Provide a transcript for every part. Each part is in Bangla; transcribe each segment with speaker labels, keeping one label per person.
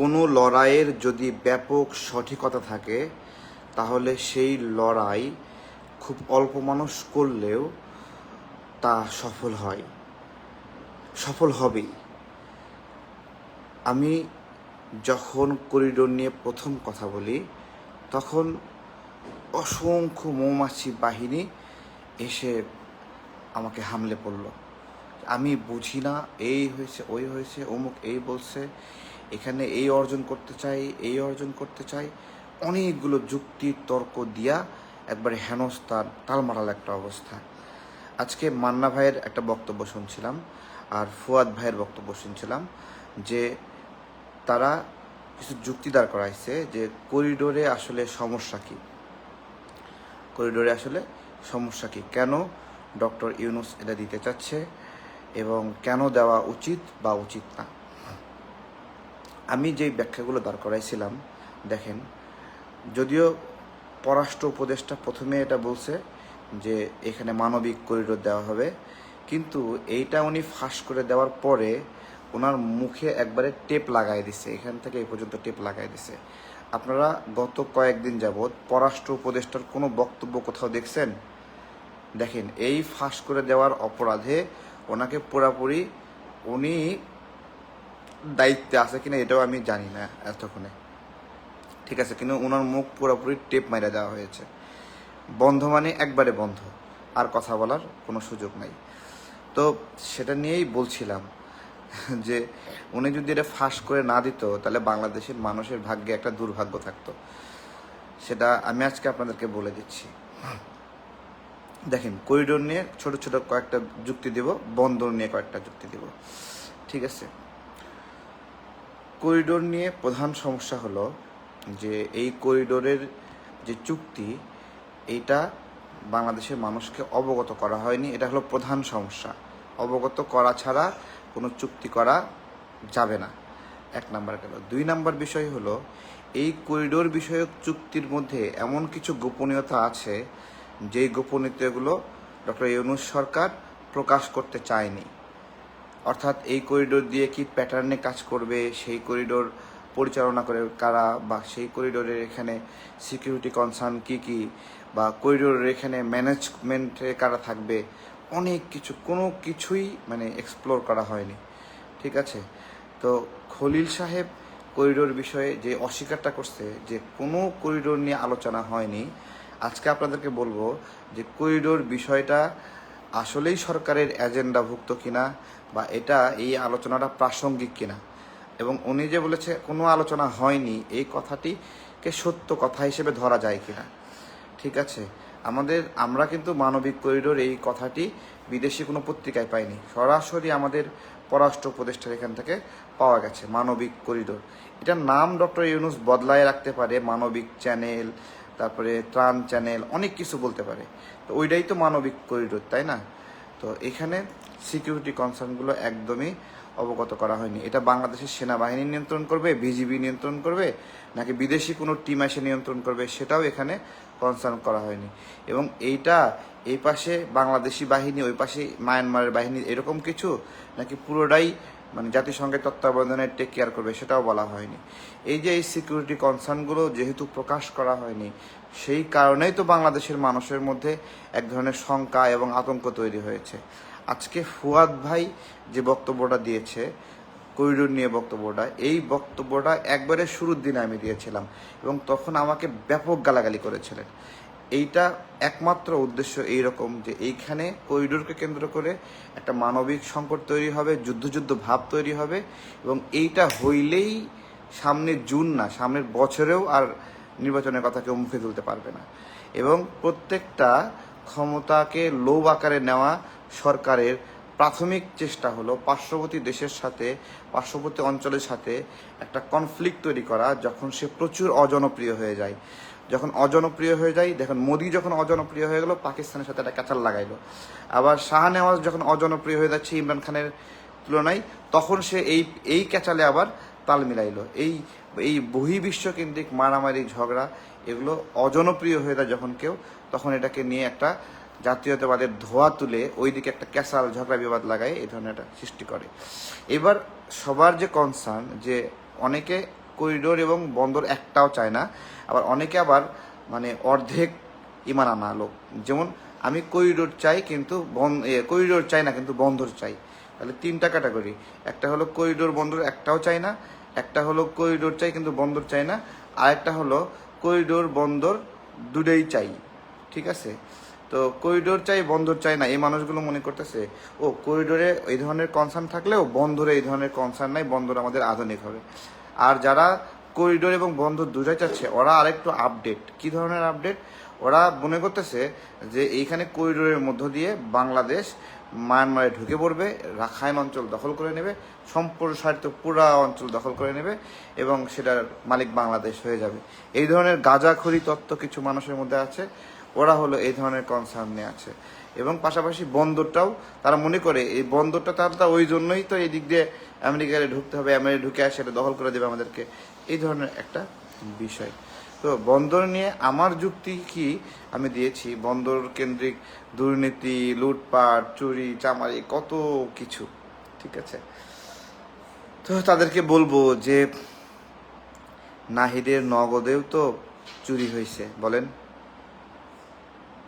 Speaker 1: কোনো লড়াইয়ের যদি ব্যাপক সঠিকতা থাকে, তাহলে সেই লড়াই খুব অল্প মানুষ করলেও তা সফল হয়। সফল হবেই। আমি যখন করিডোর নিয়ে প্রথম কথা বলি, তখন অসংখ্য মৌমাছি বাহিনী এসে আমাকে হামলে পড়ল। আমি বুঝি না, এই হয়েছে, ওই হয়েছে, অমুক এই বলছে এখানে এই অর্জন করতে চাই, এই অর্জন করতে চাই। অনেকগুলো যুক্তি, তর্ক দিয়া একবারে হেনস্থা তালমাটাল একটা অবস্থা। আজকে মান্না ভাইয়ের একটা বক্তব্য শুনছিলাম আর ফুয়াদ ভাইয়ের বক্তব্য শুনছিলাম যে তারা কিছু যুক্তি দাঁড় করাইছে যে করিডোরে আসলে সমস্যা কী? করিডোরে আসলে সমস্যা কী? কেন ডক্টর ইউনুস এটা দিতে চাচ্ছে এবং কেন দেওয়া উচিত বা উচিত না? আমি যেই ব্যাখ্যাগুলো দাঁড় করাইছিলাম, দেখেন, যদিও পররাষ্ট্র উপদেষ্টা প্রথমে এটা বলছে যে এখানে মানবিক করিডোর দেওয়া হবে, কিন্তু এইটা উনি ফাঁস করে দেওয়ার পরে ওনার মুখে একবারে টেপ লাগাই দিছে, এখান থেকে এই পর্যন্ত টেপ লাগাই দিছে। আপনারা গত কয়েকদিন যাবৎ পররাষ্ট্র উপদেষ্টার কোনো বক্তব্য কোথাও দেখছেন? দেখেন, এই ফাঁস করে দেওয়ার অপরাধে ওনাকে পুরাপুরি উনি দায়িত্বে আছে কিনা এটাও আমি জানি না এতক্ষণে। ঠিক আছে, কিন্তু ওনার মুখ পুরোপুরি টেপ মাইরা দেওয়া হয়েছে। বন্ধ মানে একবারে বন্ধ, আর কথা বলার কোনো সুযোগ নাই। তো সেটা নিয়েই বলছিলাম যে, উনি যদি এটা ফাঁস করে না দিত, তাহলে বাংলাদেশের মানুষের ভাগ্যে একটা দুর্ভাগ্য থাকতো। সেটা আমি আজকে আপনাদেরকে বলে দিচ্ছি। দেখেন করিডোর নিয়ে ছোট ছোট কয়েকটা যুক্তি দিব, বন্দর নিয়ে কয়েকটা যুক্তি দিব। ঠিক আছে? করিডোর নিয়ে প্রধান সমস্যা হলো যে এই করিডোরের যে চুক্তি এইটা বাংলাদেশের মানুষকে অবগত করা হয়নি। এটা হলো প্রধান সমস্যা। অবগত করা ছাড়া কোনো চুক্তি করা যাবে না। এক নাম্বার গেল। দুই নাম্বার বিষয় হলো, এই করিডোর বিষয়ক চুক্তির মধ্যে এমন কিছু গোপনীয়তা আছে, যেই গোপনীয়তাগুলো ডক্টর ইউনুস সরকার প্রকাশ করতে চায়নি। অর্থাৎ এই করিডোর দিয়ে কি প্যাটার্নে কাজ করবে, সেই করিডোর পরিচালনা করে কারা বা সেই করিডোরের এখানে সিকিউরিটি কনসার্ন কি কি বা করিডোরের এখানে ম্যানেজমেন্টে কারা থাকবে, অনেক কিছু, কোনো কিছুই মানে এক্সপ্লোর করা হয়নি, ঠিক আছে? তো খলিল সাহেব করিডোর বিষয়ে যে অস্বীকারটা করছে যে কোনো করিডোর নিয়ে আলোচনা হয়নি, আজকে আপনাদেরকে বলব যে করিডোর বিষয়টা আসলেই সরকারের এজেন্ডাভুক্ত কিনা বা এটা এই আলোচনাটা প্রাসঙ্গিক কিনা? এবং উনি যে বলেছে কোনো আলোচনা হয়নি, এই কথাটিকে সত্য কথা হিসেবে ধরা যায় কিনা? ঠিক আছে, আমাদের, আমরা কিন্তু মানবিক করিডোর এই কথাটি বিদেশি কোনো পত্রিকায় পাইনি। সরাসরি আমাদের পররাষ্ট্র উপদেষ্টার এখান থেকে পাওয়া গেছে মানবিক করিডোর। এটার নাম ডক্টর ইউনুস বদলায় রাখতে পারে মানবিক চ্যানেল তারপরে ত্রাণ চ্যানেল, অনেক কিছু বলতে পারে। তো ওইটাই তো মানবিক করিডোর, তাই না? তো এখানে সিকিউরিটি কনসার্নগুলো একদমই অবগত করা হয়নি। এটা বাংলাদেশের সেনাবাহিনী নিয়ন্ত্রণ করবে, বিজিবি নিয়ন্ত্রণ করবে, নাকি বিদেশি কোনো টিম এসে নিয়ন্ত্রণ করবে, সেটাও এখানে কনসার্ন করা হয়নি। এবং এইটা এই পাশে বাংলাদেশি বাহিনী, ওই পাশে মায়ানমারের বাহিনী, এরকম কিছু নাকি পুরোটাই মানে জাতিসংঘের তত্ত্বাবধানে টেক কেয়ার করবে, সেটাও বলা হয়নি। এই যে এই সিকিউরিটি কনসার্নগুলো যেহেতু প্রকাশ করা হয়নি, সেই কারণেই তো বাংলাদেশের মানুষের মধ্যে এক ধরনের শঙ্কা এবং আতঙ্ক তৈরি হয়েছে। আজকে ফুয়াদ ভাই যে বক্তব্যটা দিয়েছে করিডোর নিয়ে বক্তব্যটা, এই বক্তব্যটা একবারে শুরুর দিনে আমি দিয়েছিলাম এবং তখন আমাকে ব্যাপক গালাগালি করেছিলেন। এইটা একমাত্র উদ্দেশ্য এই রকম যে এইখানে করিডোরকে কেন্দ্র করে একটা মানবিক সংকট তৈরি হবে, যুদ্ধ যুদ্ধ ভাব তৈরি হবে এবং এইটা হইলেই সামনে জুন না, সামনের বছরেও আর নির্বাচনের কথা কেউ মুখে তুলতে পারবে না। এবং প্রত্যেকটা ক্ষমতাকে লোভ আকারে নেওয়া সরকারের প্রাথমিক চেষ্টা হলো পার্শ্ববর্তী দেশের সাথে, পার্শ্ববর্তী অঞ্চলের সাথে একটা কনফ্লিক্ট তৈরি করা যখন সে প্রচুর অজনপ্রিয় হয়ে যায়। যখন অজনপ্রিয় হয়ে যায়, দেখুন মোদি যখন অজনপ্রিয় হয়ে গেল, পাকিস্তানের সাথে একটা কাঁচাল লাগাইলো। আবার শাহনেওয়াজ যখন অজনপ্রিয় হয়ে যাচ্ছে ইমরান খানের তুলনায়, তখন সে এই এই ক্যাচালে আবার তাল মিলাইলো। এই এই বহির্বিশ্ব কেন্দ্রিক মারামারি, ঝগড়া, এগুলো অজনপ্রিয় হয়ে যায় যখন কেউ, তখন এটাকে নিয়ে একটা জাতীয়তাবাদের ধোয়া তুলে ওইদিকে একটা ক্যাসাল ঝগড়া বিবাদ লাগায়, এই ধরনের একটা সৃষ্টি করে। এবার সবার যে কনসার্ন যে অনেকে করিডোর এবং বন্দর একটাও চায় না। আবার অনেকে আবার মানে অর্ধেক ইমান আনা লোক। যেমন আমি করিডোর চাই কিন্তু বন- করিডোর চাই না কিন্তু বন্দর চাই। তাহলে তিনটা ক্যাটাগরি। একটা হলো করিডোর বন্দর একটাও চাই না, একটা হলো করিডোর চাই কিন্তু বন্দর চাই না আর একটা হলো করিডোর বন্দর দুটোই চাই। ঠিক আছে? তো করিডোর চাই, বন্দর চাই না, এই মানুষগুলো মনে করতেছে, ও, করিডোরে এই ধরনের কনসার্ন থাকলেও বন্দরে এই ধরনের কনসার্ন নাই, বন্দর আমাদের আধুনিক হবে। আর যারা করিডোর এবং বন্ধ দুটাই চাচ্ছে, ওরা আরেকটু আপডেট কি ধরনের আপডেট ওরা মনে করতেছে যে এইখানে করিডোরের মধ্য দিয়ে বাংলাদেশ মায়ানমারে ঢুকে পড়বে, রাখাইন অঞ্চল দখল করে নেবে, সম্প্রসারিত পুরা অঞ্চল দখল করে নেবে এবং সেটার মালিক বাংলাদেশ হয়ে যাবে। এই ধরনের গাঁজাখড়ি তত্ত্ব কিছু মানুষের মধ্যে আছে, ওরা হলো এই ধরনের কনসার্ন নিয়ে আছে। এবং পাশাপাশি বন্দরটাও তারা মনে করে, এই বন্দরটা তাহলে ওই জন্যই তো এই দিক দিয়ে আমেরিকায় ঢুকতে হবে, আমেরিকা ঢুকে আসে, সেটা দখল করে দেবে আমাদেরকে। এই ধরনের একটা বিষয়। তো বন্দর নিয়ে আমার যুক্তি কি? আমি দিয়েছি, বন্দর কেন্দ্রিক দুর্নীতি, লুটপাট, চুরি, চামারি, কত কিছু, ঠিক আছে? তো তাদেরকে বলব যে, নাহিদের নগদেও তো চুরি হয়েছে বলেন।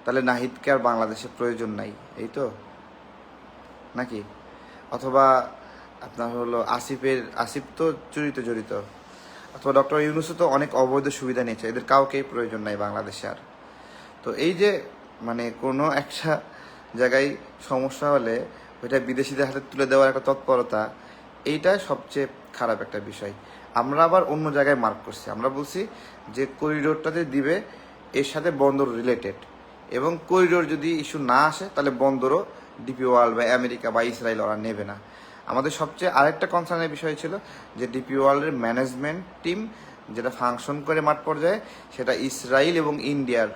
Speaker 1: তাহলে নাহিদকে আর বাংলাদেশে প্রয়োজন নাই, এই তো? নাকি? অথবা আপনার হলো আসিফের, আসিফ তো চুরিতে জড়িত, অথবা ডক্টর ইউনুসও তো অনেক অবৈধ সুবিধা নিয়েছে, এদের কাউকেই প্রয়োজন নাই বাংলাদেশে আর। তো এই যে মানে কোনো একটা জায়গায় সমস্যা হলে ওইটা বিদেশিদের হাতে তুলে দেওয়ার একটা তৎপরতা এইটাই সবচেয়ে খারাপ একটা বিষয়। আমরা আবার অন্য জায়গায় মার্ক করছি, আমরা বলছি যে করিডোরটাতে দিবে, এর সাথে বন্দর রিলেটেড এবং করিডোর যদি ইস্যু না আসে, তাহলে বন্দরও ডিপি ওয়ার্ল্ড বা আমেরিকা বা ইসরায়েল ওরা নেবে না। আমাদের সবচেয়ে আরেকটা কনসার্নের বিষয় ছিল যে ডিপি ওয়ার্ল্ডের ম্যানেজমেন্ট টিম যেটা ফাংশন করে মাঠ পর্যায়ে, সেটা ইসরায়েল এবং ইন্ডিয়ার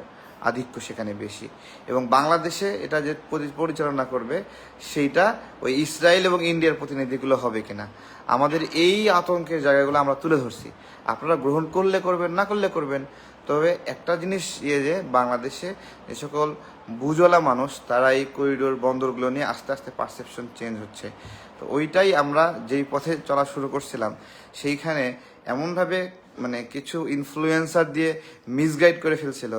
Speaker 1: আধিক্য সেখানে বেশি। এবং বাংলাদেশে এটা যে পরিচালনা করবে, সেইটা ওই ইসরায়েল এবং ইন্ডিয়ার প্রতিনিধিগুলো হবে কিনা। আমাদের এই আতঙ্কের জায়গাগুলো আমরা তুলে ধরছি। আপনারা গ্রহণ করলে করবেন, না করলে করবেন। তবে একটা জিনিস ইয়ে যে, বাংলাদেশে যে সকল বুজলা মানুষ, তারা এই করিডোর বন্দরগুলো নিয়ে আস্তে আস্তে পারসেপশন চেঞ্জ হচ্ছে। তো ওইটাই আমরা যেই পথে চলা শুরু করছিলাম, সেইখানে এমনভাবে মানে কিছু ইনফ্লুয়েন্সার দিয়ে মিসগাইড করে ফেলছিল,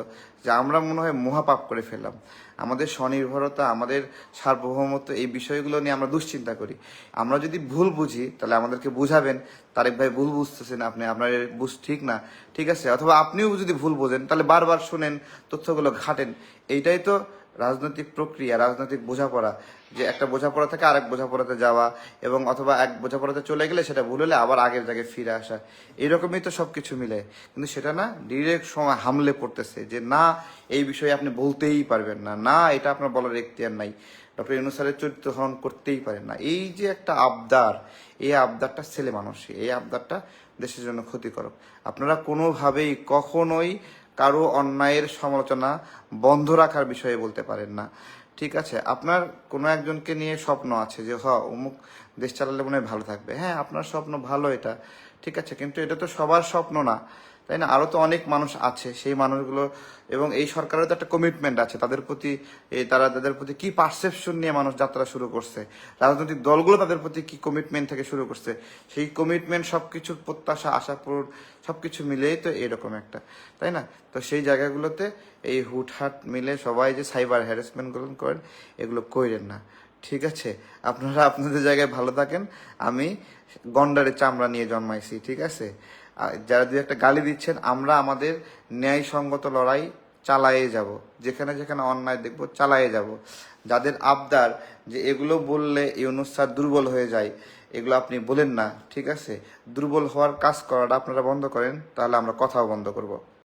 Speaker 1: যে আমরা মনে হয় মহাপাপ করে ফেললাম। আমাদের স্বনির্ভরতা, আমাদের সার্বভৌমত্ব এই বিষয়গুলো নিয়ে আমরা দুশ্চিন্তা করি। আমরা যদি ভুল বুঝি, তাহলে আমাদেরকে বুঝাবেন, তারেক ভাই ভুল বুঝতেছেন আপনি, আপনার বুঝ ঠিক না, ঠিক আছে? অথবা আপনিও যদি ভুল বোঝেন, তাহলে বারবার শুনেন, তথ্যগুলো ঘাটেন। এইটাই তো রাজনৈতিক প্রক্রিয়া, রাজনৈতিক বোঝাপড়া, যে একটা বোঝাপড়া থেকে আরেক বোঝাপড়াতে যাওয়া এবং অথবা এক বোঝাপড়াতে চলে গেলে সেটা ভুল হলে আবার আগের জায়গায় ফিরে আসা। এরকমই তো সবকিছু মিলে। কিন্তু সেটা না ডিরেক্ট সময় হামলে পড়তেছে যে না, এই বিষয়ে আপনি বলতেই পারবেন না। না, এটা আপনার বলার এখতিয়ার নাই। ডক্টর ইউনুসারের চরিত্র হরণ করতেই পারেন না। এই যে একটা আবদার, এই আবদারটা ছেলে মানুষই এই আবদারটা দেশের জন্য ক্ষতিকারক। আপনারা কোনোভাবেই কখনোই কারও অন্যায়ের সমালোচনা বন্ধ রাখার বিষয়ে বলতে পারেন না। ঠিক আছে, আপনার কোনো একজনকে নিয়ে স্বপ্ন আছে যে হ অমুক দেশ চালালে মনে হয় ভালো থাকবে। হ্যাঁ আপনার স্বপ্ন ভালো এটা। ঠিক আছে, কিন্তু এটা তো সবার স্বপ্ন না। তাই না? আরও তো অনেক মানুষ আছে, সেই মানুষগুলো, এবং এই সরকারের তো একটা কমিটমেন্ট আছে। তাদের প্রতি তারা তাদের প্রতি কি পারসেপশন নিয়ে মানুষ যাত্রা শুরু করছে? রাজনৈতিক দলগুলো তাদের প্রতি কি কমিটমেন্ট থেকে শুরু করছে? সেই কমিটমেন্ট সবকিছুর প্রত্যাশা, আশা পূরণ, সবকিছু মিলেই তো এরকম একটা, তাই না? তো সেই জায়গাগুলোতে এই হুটহাট মিলে সবাই যে সাইবার হ্যারাসমেন্টগুলো করেন, এগুলো কইরেন না। ঠিক আছে? আপনারা আপনাদের জায়গায় ভালো থাকেন। আমি গন্ডারের চামড়া নিয়ে জন্মাইছি, ঠিক আছে? যারা দু একটা গালি দিচ্ছেন, আমরা আমাদের ন্যায়সঙ্গত লড়াই চালায়ে যাব। যেখানে যেখানে অন্যায় দেখব, চালায়ে যাব। যাদের আবদার যে এগুলো বললে এই অনুষ্ঠান দুর্বল হয়ে যায়, এগুলো আপনি বলেন না, ঠিক আছে? দুর্বল হওয়ার কাজ করাটা আপনারা বন্ধ করেন, তাহলে আমরা কথাও বন্ধ করব।